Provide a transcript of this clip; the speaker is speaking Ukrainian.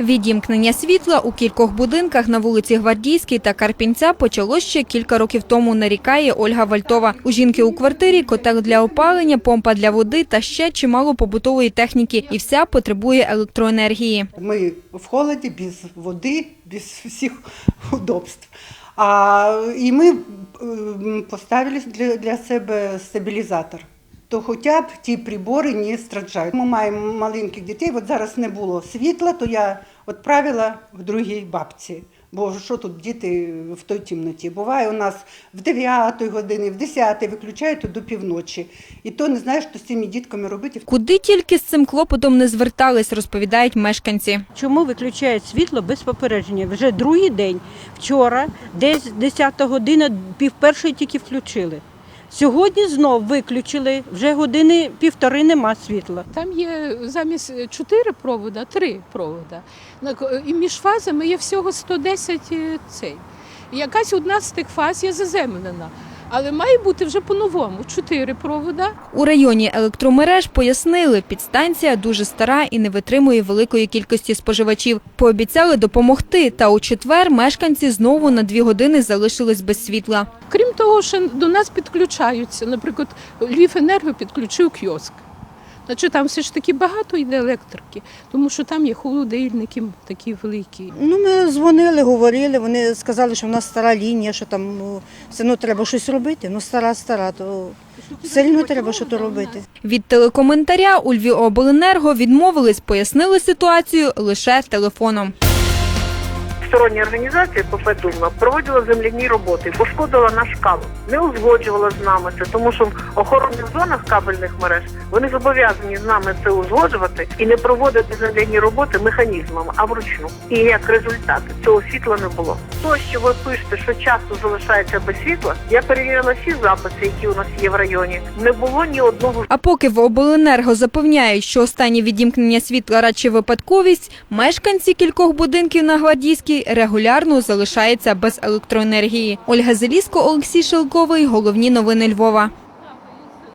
Відімкнення світла у кількох будинках на вулиці Гвардійській та Карпінця почалось ще кілька років тому, нарікає Ольга Вальтова. У жінки у квартирі котел для опалення, помпа для води та ще чимало побутової техніки. І вся потребує електроенергії. Ми в холоді, без води, без всіх удобств. А, і ми поставили для, для себе стабілізатор. То хоча б ті прибори не страждають. Ми маємо маленьких дітей. От зараз не було світла, то я відправила в другій бабці. Бо що тут діти в той темноті? Буває у нас в 9 годині, в 10 виключають до півночі. І то не знаєш, що з цими дітками робити. Куди тільки з цим клопотом не звертались, розповідають мешканці. Чому виключають світло без попередження? Вже другий день. Вчора, десь 10 година, пів першої тільки включили. Сьогодні знов виключили, вже години півтори нема світла. Там є замість чотири провода, три провода. І між фазами є всього 110 е, цей. І Якась одна з тих фаз є заземлена. Але має бути вже по-новому чотири провода. У районі електромереж пояснили, підстанція дуже стара і не витримує великої кількості споживачів. Пообіцяли допомогти, та у четвер мешканці знову на дві години залишились без світла. Крім того, ще до нас підключаються. Наприклад, Львівенерго підключив кіоск. Значить, там все ж таки багато йде електрики, тому що там є холодильники такі великі. Ну, ми дзвонили, говорили. Вони сказали, що в нас стара лінія, що там ну, все одно треба щось робити. Ну, стара, стара, то сильно треба щось робити. Від телекоментаря у Львівобленерго відмовились, пояснили ситуацію лише телефоном. Стороння організація ПП Дума проводила земляні роботи, пошкодила наш кабель, не узгоджувала з нами це, тому що в охоронних зонах кабельних мереж вони зобов'язані з нами це узгоджувати і не проводити земляні роботи механізмами, а вручну. І як результат цього світла не було. То, що ви пишете, що часто залишається без світла, я перевірила всі записи, які у нас є в районі. Не було ні одного А поки в обленерго запевняють, що останнє відімкнення світла радше випадковість, мешканці кількох будинків на Гвардійській регулярно залишається без електроенергії. Ольга Зеліско, Олексій Шелковий. Головні новини Львова.